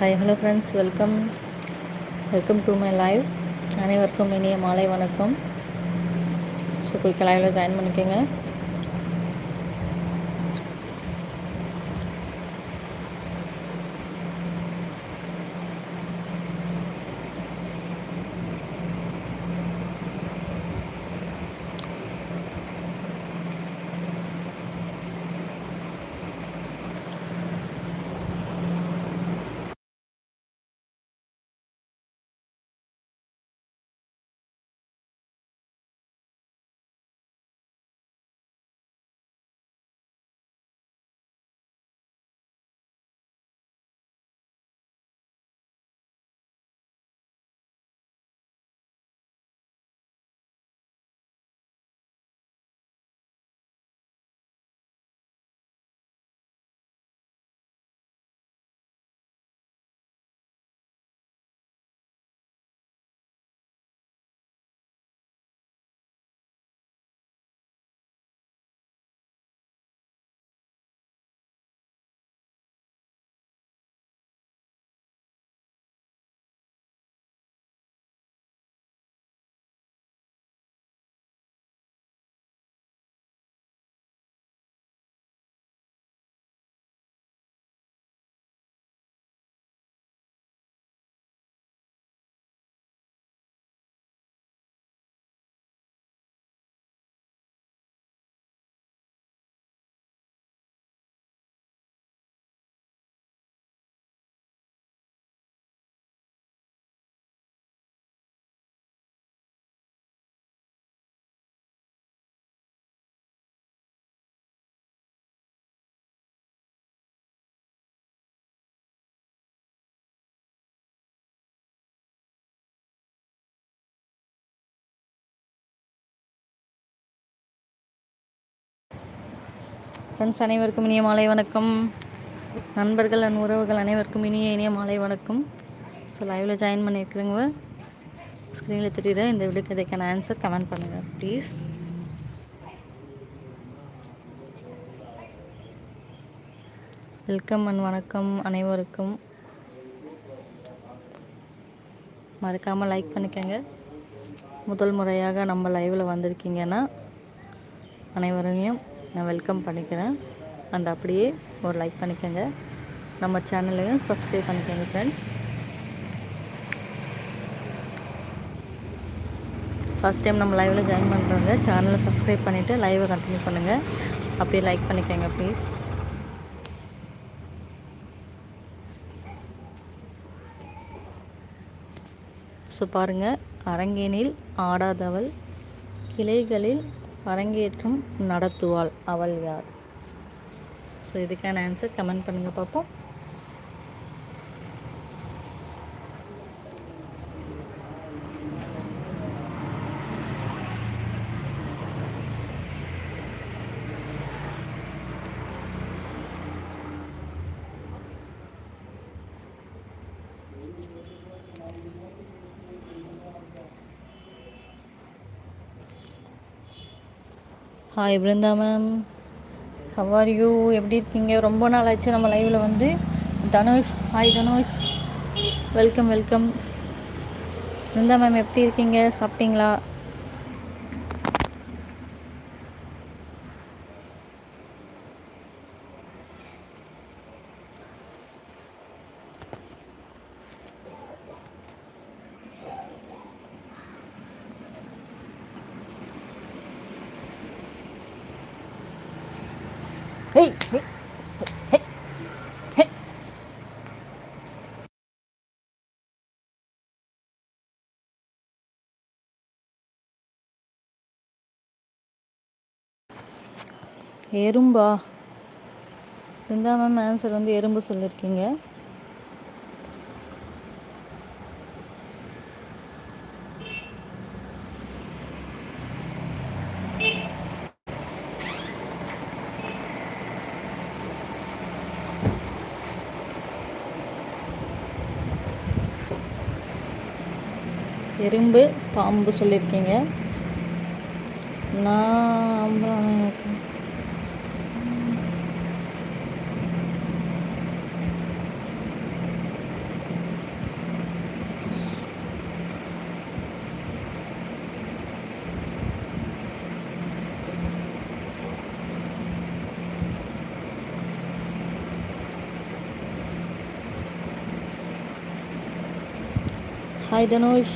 Hi hello friends welcome welcome to my live அனைவருக்கும் இனிய மாலை வணக்கம். ஸோ குயிக் லைவில் ஜாயின் பண்ணிக்கோங்க. ஃப்ரெண்ட்ஸ் அனைவருக்கும் இனிய மாலை வணக்கம். நண்பர்கள் அண்ட் உறவுகள் அனைவருக்கும் இனிய இனிய மாலை வணக்கம். ஸோ லைவில் ஜாயின் பண்ணியிருக்கிறவங்க ஸ்க்ரீனில் தெரியுற இந்த வீடியோக்கு இதுக்கான ஆன்சர் கமெண்ட் பண்ணுங்கள் ப்ளீஸ் வெல்கம் அண்ட் வணக்கம் அனைவருக்கும். மறக்காமல் லைக் பண்ணிக்கோங்க. முதல் முறையாக நம்ம லைவில் வந்திருக்கீங்கன்னா அனைவரையும் நான் வெல்கம் பண்ணிக்கிறேன். அண்ட் அப்படியே ஒரு லைக் பண்ணிக்கோங்க. நம்ம சேனலையும் சப்ஸ்கிரைப் பண்ணிக்கோங்க ஃப்ரெண்ட்ஸ் ஃபஸ்ட் டைம் நம்ம லைவில் ஜாயின் பண்ணுறவங்க சேனலை சப்ஸ்கிரைப் பண்ணிவிட்டு லைவை கண்டினியூ பண்ணுங்கள் அப்படியே லைக் பண்ணிக்கோங்க ப்ளீஸ் ஸோ பாருங்கள் அரங்கேனில் ஆடாதவள் கிளைகளில் அரங்கேற்றம் நடத்துவாள் அவள் யார்? ஸோ இதுக்கான ஆன்சர் கமெண்ட் பண்ணுங்கள் பார்ப்போம் hi Brinda ma'am how are you எப்படி இருக்கீங்க? ரொம்ப நாள் ஆச்சு நம்ம லைவில் வந்து. Dhanush hi Dhanush. Welcome welcome Brinda ma'am எப்படி இருக்கீங்க? சாப்பிட்டீங்களா? எறும்பா. இருந்தா மேம் ஆன்சர் வந்து எறும்பு சொல்லியிருக்கீங்க எறும்பு பாம்பு சொல்லியிருக்கீங்க நான் ஹாய் தனுஷ்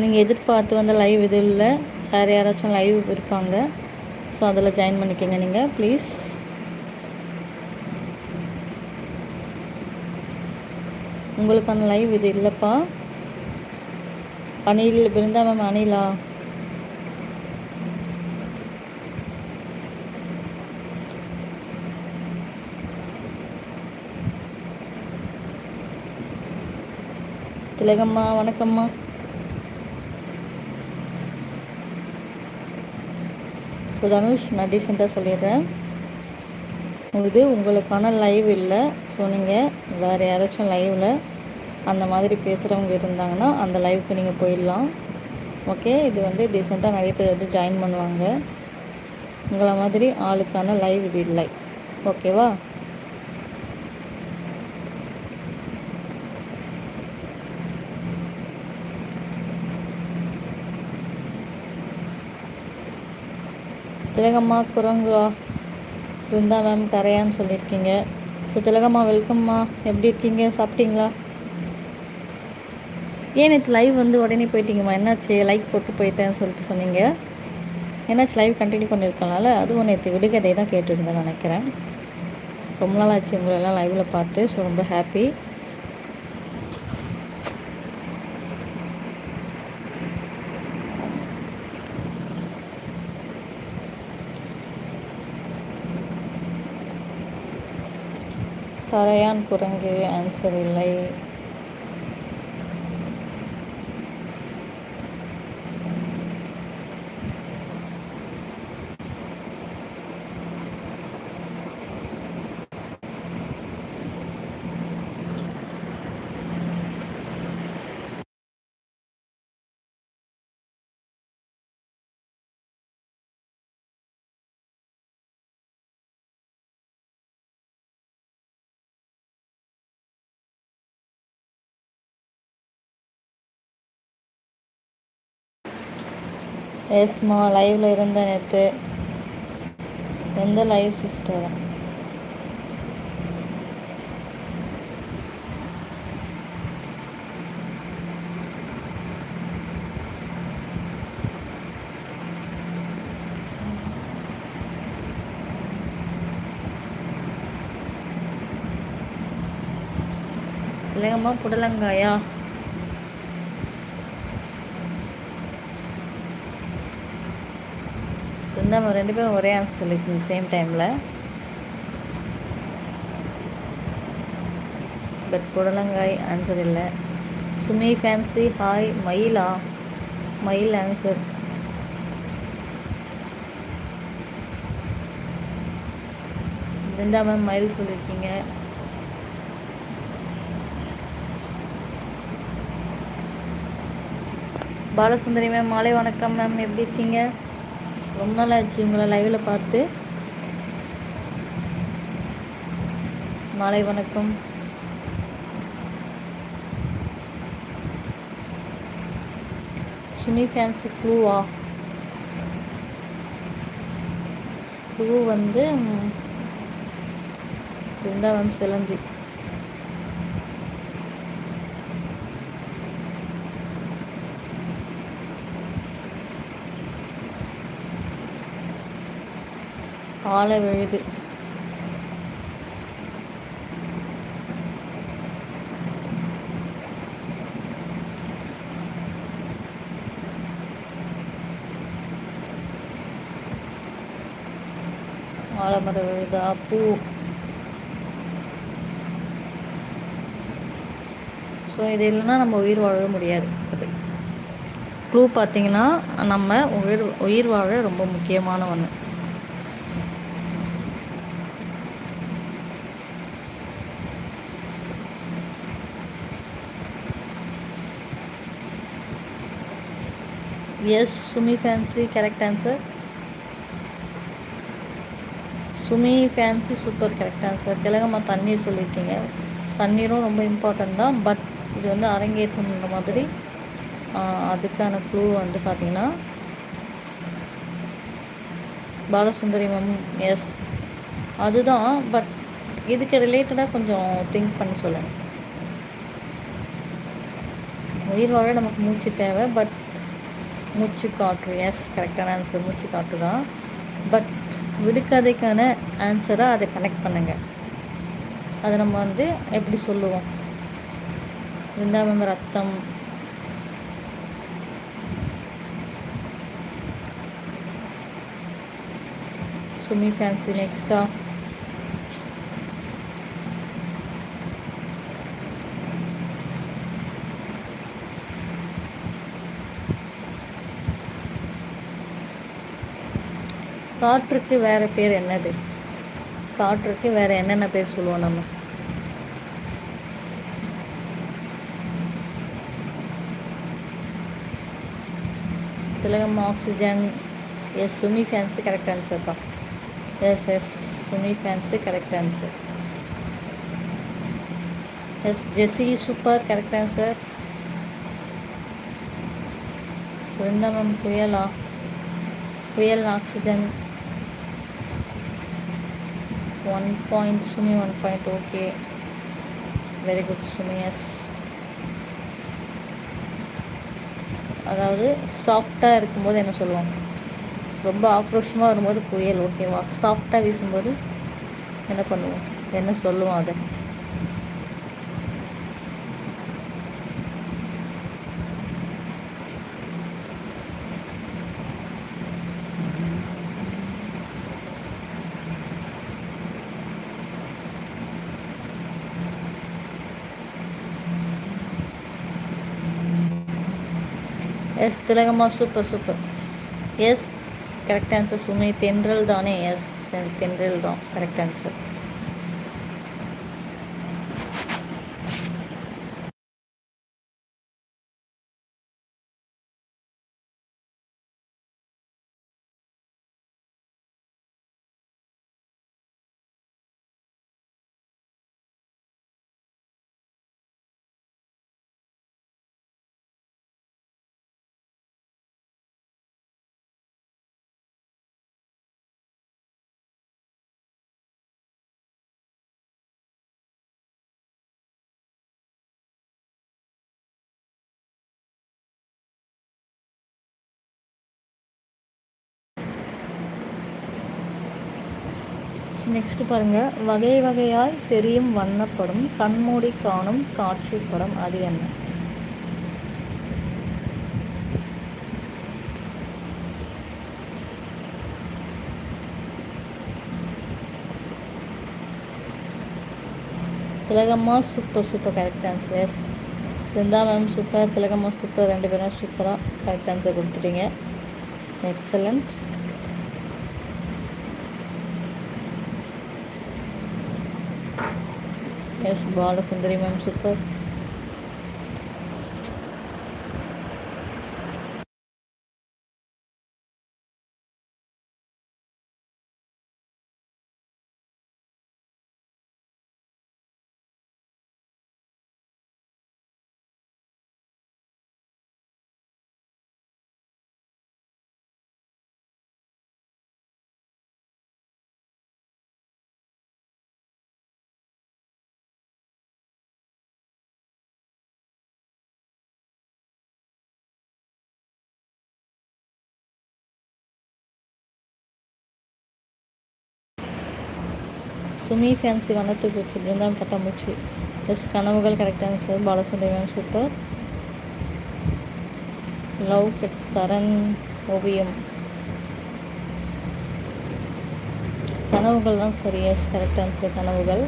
நீங்கள் எதிர்பார்த்து வந்த லைவ் இது இல்லை. வேறு யாராச்சும் லைவ் இருப்பாங்க. ஸோ அதில் ஜாயின் பண்ணிக்கோங்க நீங்கள் ப்ளீஸ் உங்களுக்கான லைவ் இது இல்லைப்பா. அணில் பிருந்தா மேம் அணிலா? திலகம்மா வணக்கம்மா. ஸோ தனுஷ் நான் டீசெண்டாக சொல்லிடுறேன். இது உங்களுக்கான லைவ் இல்லை. ஸோ நீங்கள் வேறு யாராச்சும் லைவில் அந்த மாதிரி பேசுகிறவங்க இருந்தாங்கன்னா அந்த லைவுக்கு நீங்கள் போயிடலாம். ஓகே இது வந்து டீசெண்டாக நிறைய பேர் வந்து ஜாயின் பண்ணுவாங்க. உங்களை மாதிரி ஆளுக்கான லைவ் இது இல்லை. ஓகேவா திலகம்மா குரங்குவா இருந்தா மேம் கரையான்னு சொல்லியிருக்கீங்க. ஸோ திலகம்மா வெல்கம்மா. எப்படி இருக்கீங்க? சாப்பிட்டீங்களா? ஏன் நேற்று லைவ் வந்து உடனே போயிட்டீங்கம்மா? என்னாச்சு? லைக் போட்டு போயிட்டேன்னு சொல்லிட்டு சொன்னீங்க. என்னாச்சு? லைவ் கண்டினியூ பண்ணியிருக்கனால அதுவும் நேற்று விடுகதை தான் கேட்டுருந்தேன் நினைக்கிறேன். ரொம்ப நாள் ஆச்சு உங்களெல்லாம் லைவில் பார்த்து ஸோ ரொம்ப ஹாப்பி கரையான் குரங்கு ஆன்சர் இல்லை. எஸ்மா லைவில் இருந்த நேற்று எந்த லைவ் சிஸ்டர் இல்லைங்கம்மா புடலங்காயா? நம்ம ரெண்டு பேரும் ஒரே ஆன்சர் சொல்லியிருக்கீங்க சேம் டைமில் பட் புடலங்காய் ஆன்சர் இல்லை. சுமி ஃபேன்சி ஹாய் மயிலா? மயில் ஆன்சர் பிருந்தா மேம் மயில் சொல்லியிருக்கீங்க பாலசுந்தரி மேம் மாலை வணக்கம் மேம் எப்படி இருக்கீங்க? ரொம்ப நாள் ஆச்சு உங்களை லைவில் பார்த்து. மாலை வணக்கம். சுமி ஃபேன்ஸு க்ளூவா க்ளூ வந்து பிருந்தாவன் சிலந்தி. ஆழ விழுது ஆலமர விழுதா பூ. ஸோ இது இல்லைன்னா நம்ம உயிர் வாழ முடியாது. அது. க்ளூ பார்த்தீங்கன்னா நம்ம உயிர் உயிர் வாழ ரொம்ப முக்கியமான ஒன்று yes Sumi fancy correct answer Sumi fancy super correct answer திலகம்மா தண்ணீர் சொல்லியிருக்கீங்க. தண்ணீரும் ரொம்ப இம்பார்ட்டன்ட் தான் பட் இது வந்து அரங்கேற்றம்ன்ற மாதிரி அதுக்கான க்ளூ வந்து பார்த்திங்கன்னா பாலசுந்தரி மேம் எஸ் அதுதான் பட் இதுக்கு ரிலேட்டடாக கொஞ்சம் திங்க் பண்ணி சொல்லுங்கள் உயிர் வாழ நமக்கு மூச்சு தேவை பட் மூச்சு காற்று எஸ் கரெக்டான ஆன்சர் மூச்சு காற்று தான். பட் விடுக்கதைக்கான ஆன்சராக அதை கனெக்ட் பண்ணுங்கள் அதை நம்ம வந்து எப்படி சொல்லுவோம்? விருந்தாவம் ரத்தம். சுமி ஃபேன்சி நெக்ஸ்டா காற்றுக்கு வேறு பேர் என்னது? காற்றுக்கு வேறு என்னென்ன பேர் சொல்லுவோம் நம்ம? Thilagam oxygen yes Sumi fancy correct ஆன்சர்ப்பா yes yes Sumi fancy correct answer yes Jessie super correct answer Brinda ma'am புயலா புயல் oxygen one point Sumi one point okay very good Sumi yes அதாவது சாஃப்டாக இருக்கும்போது என்ன சொல்லுவாங்க? ரொம்ப ஆக்ரோஷமாக வரும்போது புயல் ஓகேவா சாஃப்டாக வீசும்போது என்ன பண்ணுவோம்? என்ன சொல்லுவோம் அதை? Yes திலகமா? Super super yes correct answer Sumi தென்றல் தானே எஸ் தென்றல் தான் கரெக்ட் ஆன்சர் நெக்ஸ்ட் பாருங்கள் வகை வகையாய் தெரியும் வண்ணப்படும் கண்மூடி காணும் காட்சி படம் அது என்ன? திலகம்மா super super correct answer yes Brinda ma'am super திலகம்மா super ரெண்டு பேரும் சூப்பராக கரெக்ட் ஆன்சர் கொடுத்துட்டீங்க. Excellent yes Balasundari ma'am super Sumi fancy வண்ணத்து பூச்சி. பிருந்தாவன் பட்டாம்பூச்சி எஸ் கனவுகள் கரெக்டான sir Balasundari ma'am super love cut Saran ஓவியம். கனவுகள் தான் சரி எஸ் கரெக்ட் ஆன்சர் கனவுகள்.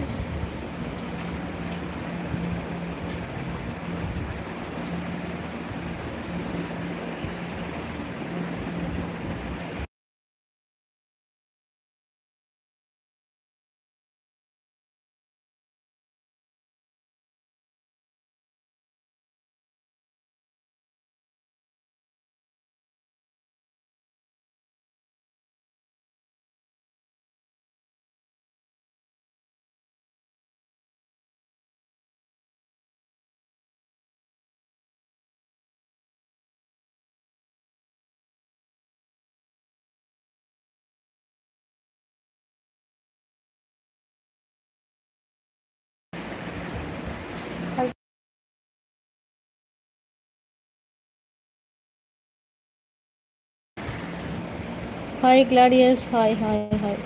Hi Gladius hi hi hi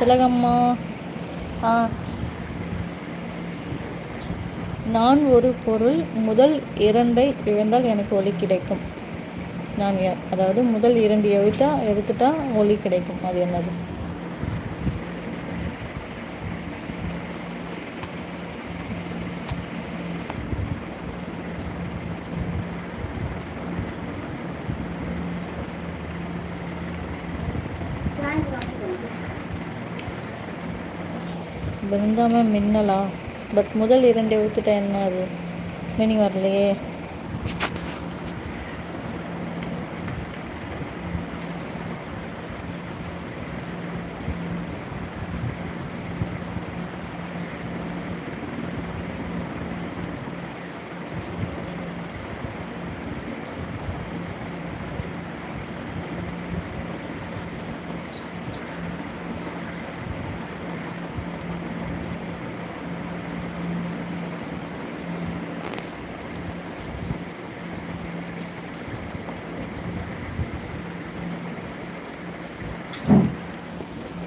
திலகம்மா. ஆ. நான் ஒரு பொருள் முதல் இரண்டை இழந்தால் எனக்கு ஒளி கிடைக்கும். நான் அதாவது முதல் இரண்டு எழுத்தா எடுத்துட்டா ஒளி கிடைக்கும். அது என்னது? பிருந்தாம மின்னலா? பட் முதல் இரண்டு எழுத்துட்டா என்ன அது? மீனிங் வரலையே.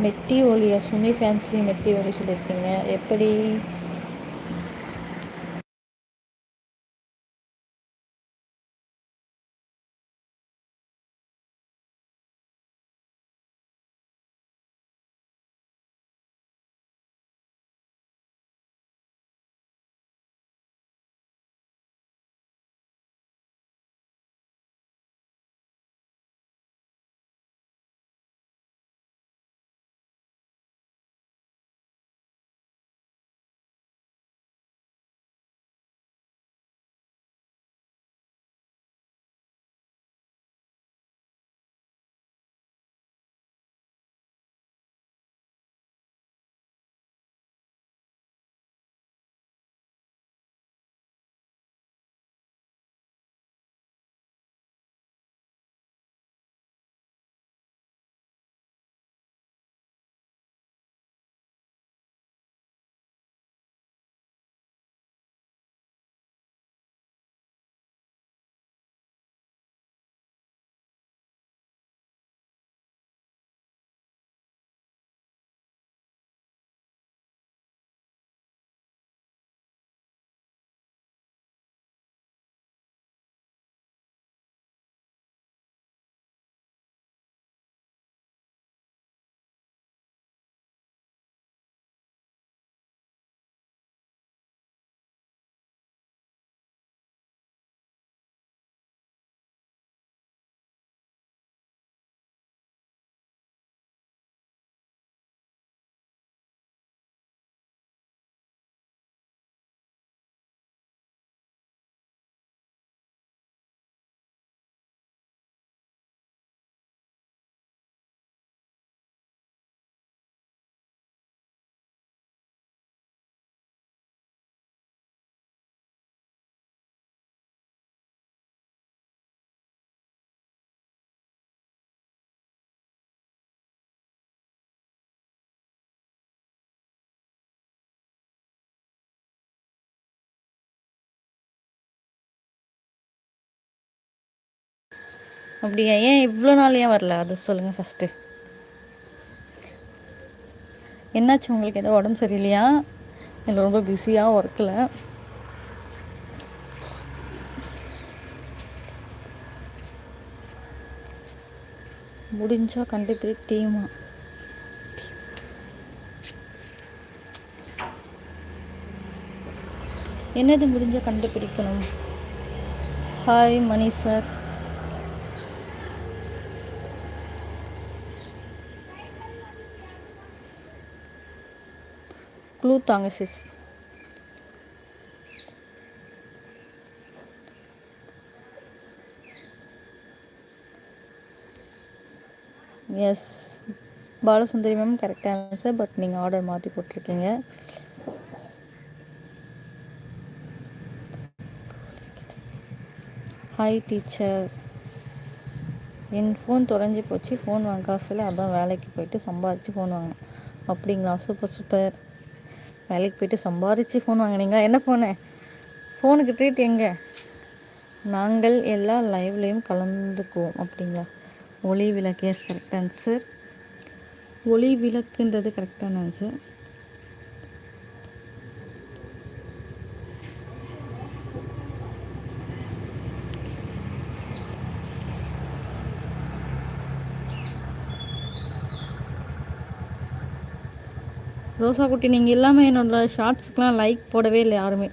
மெட்டி ஒலியா சுமி ஃபேன்சி மெட்டி ஒலி சொல்லியிருக்கீங்க. எப்படி அப்படியா? ஏன் இவ்வளோ நாள் ஏன் வரல? அது சொல்லுங்கள் ஃபஸ்ட்டு என்னாச்சு உங்களுக்கு? ஏதோ உடம்பு சரியில்லையா? இல்லை ரொம்ப பிஸியாக ஒர்க்கில் முடிஞ்சால் கண்டிப்பாக டீமா என்னது முடிஞ்சால் கண்டுபிடிக்கணும்? ஹாய் மணி சார் க்ளூ தாங்க சிஸ் எஸ் பாலசுந்தரி மேம் கரெக்டாக ஆன்சர் பட் நீங்கள் ஆர்டர் மாற்றி போட்டிருக்கீங்க. ஹாய் டீச்சர் என் ஃபோன் தொலைஞ்சி போச்சு. ஃபோன் வாங்க காசில் அதான் வேலைக்கு போயிட்டு சம்பாதிச்சு ஃபோன் வாங்கினேன். அப்படிங்களா? சூப்பர் சூப்பர் வேலைக்கு போயிட்டு சம்பாரித்து ஃபோன் வாங்கினீங்க என்ன ஃபோனு ஃபோனுக்கு ட்ரீட் எங்கே? நாங்கள் எல்லா லைவ்லேயும் கலந்துக்குவோம் அப்படிங்களா? ஒளி விளக்கு எஸ் கரெக்ட் ஆன்சர் ஒளி விளக்குன்றது கரெக்டான ஆன்சர் ரோசா குட்டி நீங்கள் இல்லாமல் என்னோடய ஷார்ட்ஸ்க்கெலாம் லைக் போடவே இல்லை யாருமே.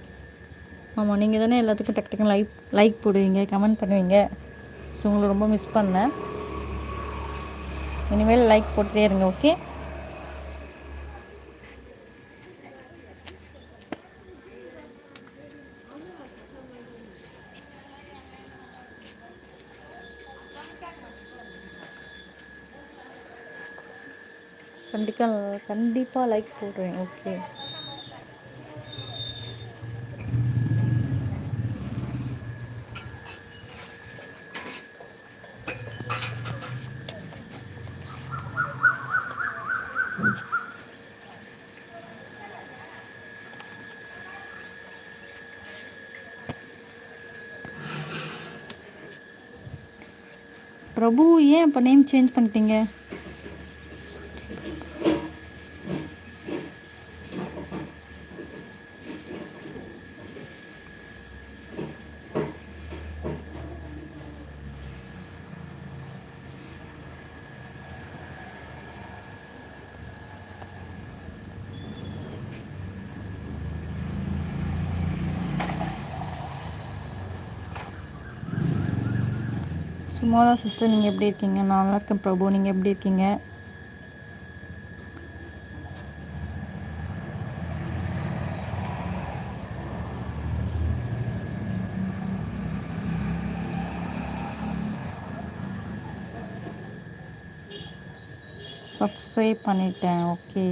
ஆமாம் நீங்கள் தானே எல்லாத்துக்கும் டக்கு டக்குன்னு லைக் லைக் போடுவீங்க கமெண்ட் பண்ணுவீங்க. ஸோ உங்களை ரொம்ப மிஸ் பண்ணேன். இனிமேல் லைக் போட்டுட்டே இருங்க ஓகே கண்டிப்பாக கண்டிப்பாக லைக் போடுறேன் ஓகே பிரபு ஏன் இப்போ நேம் சேஞ்ச் பண்ணிட்டீங்க? சும்மா தான் சிஸ்டர் நீங்கள் எப்படி இருக்கீங்க? நான் நல்லா இருக்கேன் பிரபு நீங்கள் எப்படி இருக்கீங்க? சப்ஸ்கிரைப் பண்ணிட்டேன் ஓகே